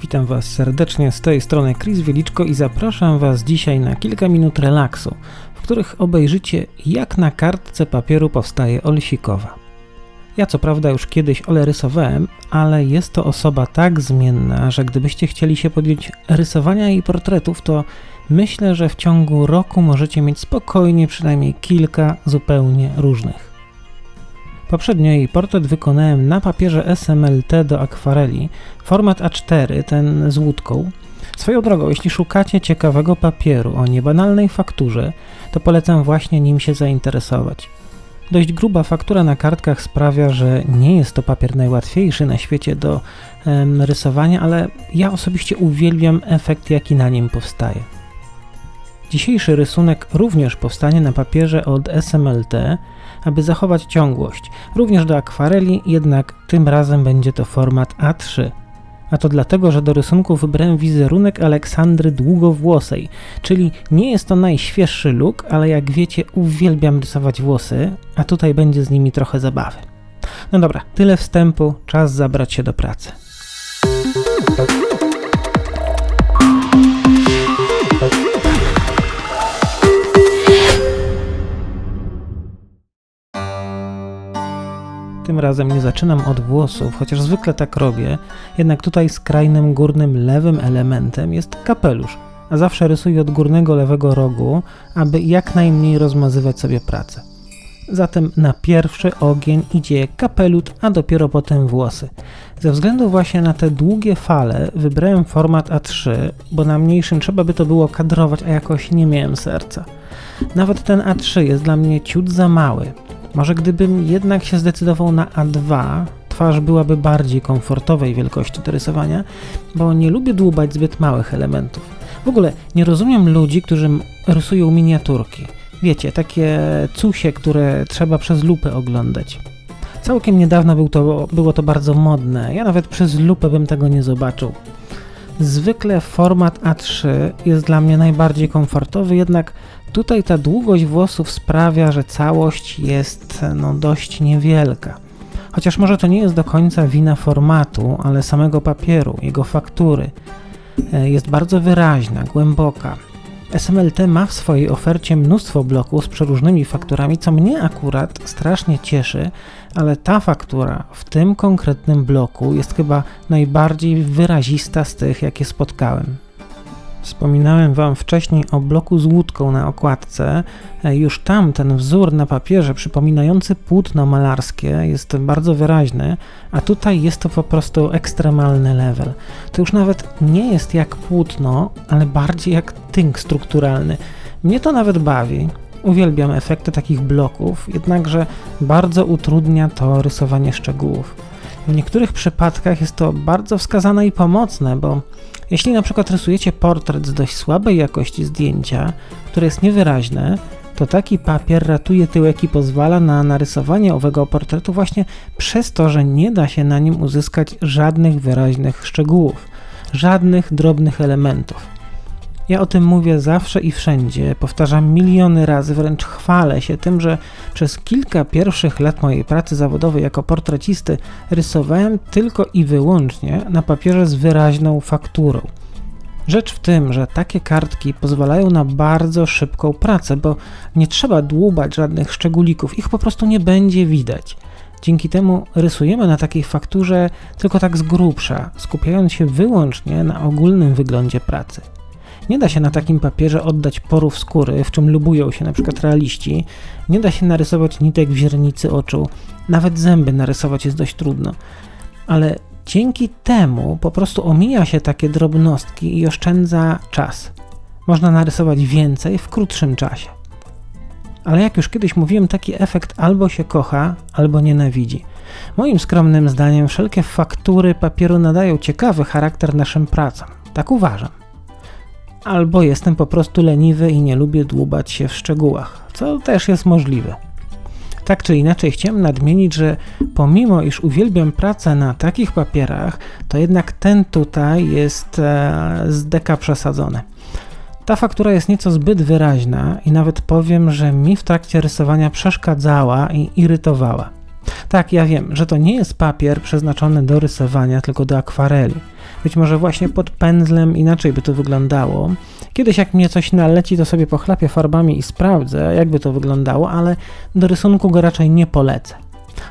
Witam Was serdecznie z tej strony Chris Wieliczko i zapraszam Was dzisiaj na kilka minut relaksu, w których obejrzycie jak na kartce papieru powstaje olsikowa. Ja co prawda już kiedyś ole rysowałem, ale jest to osoba tak zmienna, że gdybyście chcieli się podjąć rysowania jej portretów, to myślę, że w ciągu roku możecie mieć spokojnie przynajmniej kilka zupełnie różnych. Poprzednio jej portret wykonałem na papierze SMLT do akwareli, format A4, ten z łódką. Swoją drogą, jeśli szukacie ciekawego papieru o niebanalnej fakturze, to polecam właśnie nim się zainteresować. Dość gruba faktura na kartkach sprawia, że nie jest to papier najłatwiejszy na świecie do em, rysowania, ale ja osobiście uwielbiam efekt, jaki na nim powstaje. Dzisiejszy rysunek również powstanie na papierze od SMLT, aby zachować ciągłość, również do akwareli, jednak tym razem będzie to format A3. A to dlatego, że do rysunku wybrałem wizerunek Aleksandry Długowłosej, czyli nie jest to najświeższy look, ale jak wiecie uwielbiam rysować włosy, a tutaj będzie z nimi trochę zabawy. No dobra, tyle wstępu, czas zabrać się do pracy. Tym razem nie zaczynam od włosów, chociaż zwykle tak robię, jednak tutaj skrajnym górnym lewym elementem jest kapelusz, a zawsze rysuję od górnego lewego rogu, aby jak najmniej rozmazywać sobie pracę. Zatem na pierwszy ogień idzie kapelut, a dopiero potem włosy. Ze względu właśnie na te długie fale wybrałem format A3, bo na mniejszym trzeba by to było kadrować, a jakoś nie miałem serca. Nawet ten A3 jest dla mnie ciut za mały, może gdybym jednak się zdecydował na A2, twarz byłaby bardziej komfortowej wielkości do rysowania, bo nie lubię dłubać zbyt małych elementów. W ogóle nie rozumiem ludzi, którzy rysują miniaturki. Wiecie, takie cusie, które trzeba przez lupę oglądać. Całkiem niedawno był to, było to bardzo modne. Ja nawet przez lupę bym tego nie zobaczył. Zwykle format A3 jest dla mnie najbardziej komfortowy, jednak tutaj ta długość włosów sprawia, że całość jest no, dość niewielka. Chociaż może to nie jest do końca wina formatu, ale samego papieru, jego faktury. Jest bardzo wyraźna, głęboka. SMLT ma w swojej ofercie mnóstwo bloków z przeróżnymi fakturami, co mnie akurat strasznie cieszy, ale ta faktura w tym konkretnym bloku jest chyba najbardziej wyrazista z tych, jakie spotkałem. Wspominałem Wam wcześniej o bloku z łódką na okładce. Już tam ten wzór na papierze przypominający płótno malarskie jest bardzo wyraźny, a tutaj jest to po prostu ekstremalny level. To już nawet nie jest jak płótno, ale bardziej jak tynk strukturalny. Mnie to nawet bawi. Uwielbiam efekty takich bloków, jednakże bardzo utrudnia to rysowanie szczegółów. W niektórych przypadkach jest to bardzo wskazane i pomocne, bo jeśli na przykład rysujecie portret z dość słabej jakości zdjęcia, które jest niewyraźne, to taki papier ratuje tyłek i pozwala na narysowanie owego portretu właśnie przez to, że nie da się na nim uzyskać żadnych wyraźnych szczegółów, żadnych drobnych elementów. Ja o tym mówię zawsze i wszędzie, powtarzam miliony razy, wręcz chwalę się tym, że przez kilka pierwszych lat mojej pracy zawodowej jako portrecisty rysowałem tylko i wyłącznie na papierze z wyraźną fakturą. Rzecz w tym, że takie kartki pozwalają na bardzo szybką pracę, bo nie trzeba dłubać żadnych szczególików, ich po prostu nie będzie widać. Dzięki temu rysujemy na takiej fakturze tylko tak z grubsza, skupiając się wyłącznie na ogólnym wyglądzie pracy. Nie da się na takim papierze oddać porów skóry, w czym lubują się na przykład realiści. Nie da się narysować nitek w źrenicy oczu. Nawet zęby narysować jest dość trudno. Ale dzięki temu po prostu omija się takie drobnostki i oszczędza czas. Można narysować więcej w krótszym czasie. Ale jak już kiedyś mówiłem, taki efekt albo się kocha, albo nienawidzi. Moim skromnym zdaniem wszelkie faktury papieru nadają ciekawy charakter naszym pracom. Tak uważam albo jestem po prostu leniwy i nie lubię dłubać się w szczegółach, co też jest możliwe. Tak czy inaczej chciałem nadmienić, że pomimo iż uwielbiam pracę na takich papierach, to jednak ten tutaj jest e, z deka przesadzony. Ta faktura jest nieco zbyt wyraźna i nawet powiem, że mi w trakcie rysowania przeszkadzała i irytowała. Tak, ja wiem, że to nie jest papier przeznaczony do rysowania, tylko do akwareli. Być może właśnie pod pędzlem inaczej by to wyglądało. Kiedyś jak mnie coś naleci, to sobie pochlapię farbami i sprawdzę, jakby to wyglądało, ale do rysunku go raczej nie polecę.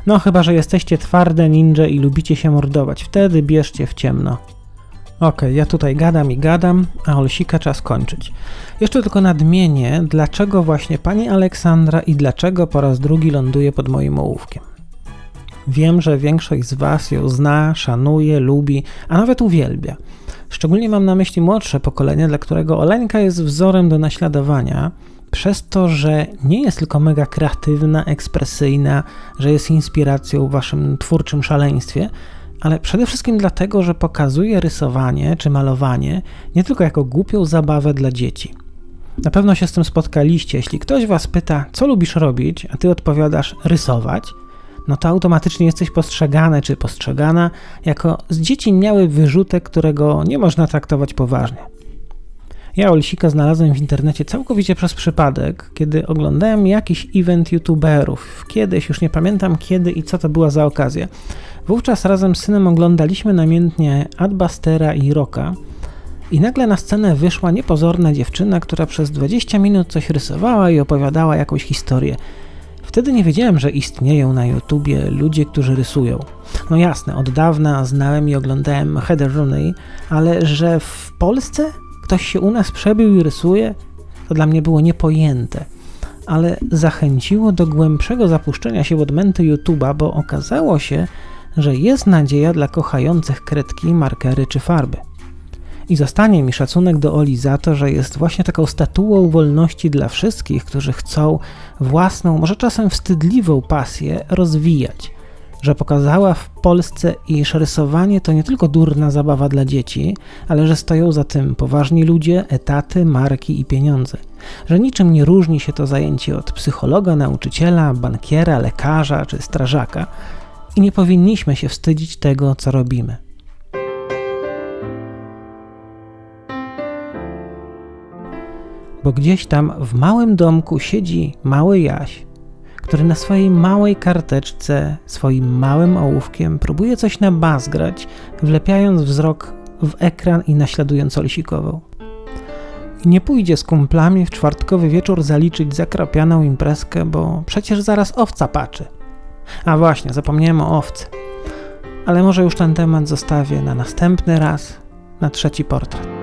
No chyba, że jesteście twarde ninja i lubicie się mordować, wtedy bierzcie w ciemno. Okej, okay, ja tutaj gadam i gadam, a Olsika czas kończyć. Jeszcze tylko nadmienię, dlaczego właśnie pani Aleksandra i dlaczego po raz drugi ląduje pod moim ołówkiem. Wiem, że większość z Was ją zna, szanuje, lubi, a nawet uwielbia. Szczególnie mam na myśli młodsze pokolenie, dla którego Oleńka jest wzorem do naśladowania, przez to, że nie jest tylko mega kreatywna, ekspresyjna, że jest inspiracją w Waszym twórczym szaleństwie, ale przede wszystkim dlatego, że pokazuje rysowanie czy malowanie nie tylko jako głupią zabawę dla dzieci. Na pewno się z tym spotkaliście. Jeśli ktoś was pyta, co lubisz robić, a ty odpowiadasz rysować, no to automatycznie jesteś postrzegany czy postrzegana jako z dzieci miały wyrzutek, którego nie można traktować poważnie. Ja Olsika znalazłem w internecie całkowicie przez przypadek, kiedy oglądałem jakiś event youtuberów. Kiedyś, już nie pamiętam kiedy i co to była za okazja. Wówczas razem z synem oglądaliśmy namiętnie Adbustera i Rocka i nagle na scenę wyszła niepozorna dziewczyna, która przez 20 minut coś rysowała i opowiadała jakąś historię. Wtedy nie wiedziałem, że istnieją na YouTubie ludzie, którzy rysują. No jasne, od dawna znałem i oglądałem Heather Rooney, ale że w Polsce ktoś się u nas przebił i rysuje, to dla mnie było niepojęte. Ale zachęciło do głębszego zapuszczenia się w odmęty YouTube'a, bo okazało się, że jest nadzieja dla kochających kredki, markery czy farby. I zostanie mi szacunek do Oli za to, że jest właśnie taką statuą wolności dla wszystkich, którzy chcą własną, może czasem wstydliwą pasję rozwijać. Że pokazała w Polsce, iż rysowanie to nie tylko durna zabawa dla dzieci, ale że stoją za tym poważni ludzie, etaty, marki i pieniądze. Że niczym nie różni się to zajęcie od psychologa, nauczyciela, bankiera, lekarza czy strażaka, i nie powinniśmy się wstydzić tego, co robimy. Bo gdzieś tam w małym domku siedzi mały Jaś, który na swojej małej karteczce, swoim małym ołówkiem próbuje coś nabazgrać, wlepiając wzrok w ekran i naśladując Olisikową. Nie pójdzie z kumplami w czwartkowy wieczór zaliczyć zakrapianą imprezkę, bo przecież zaraz owca paczy. A właśnie, zapomniałem o owcy. Ale może już ten temat zostawię na następny raz, na trzeci portret.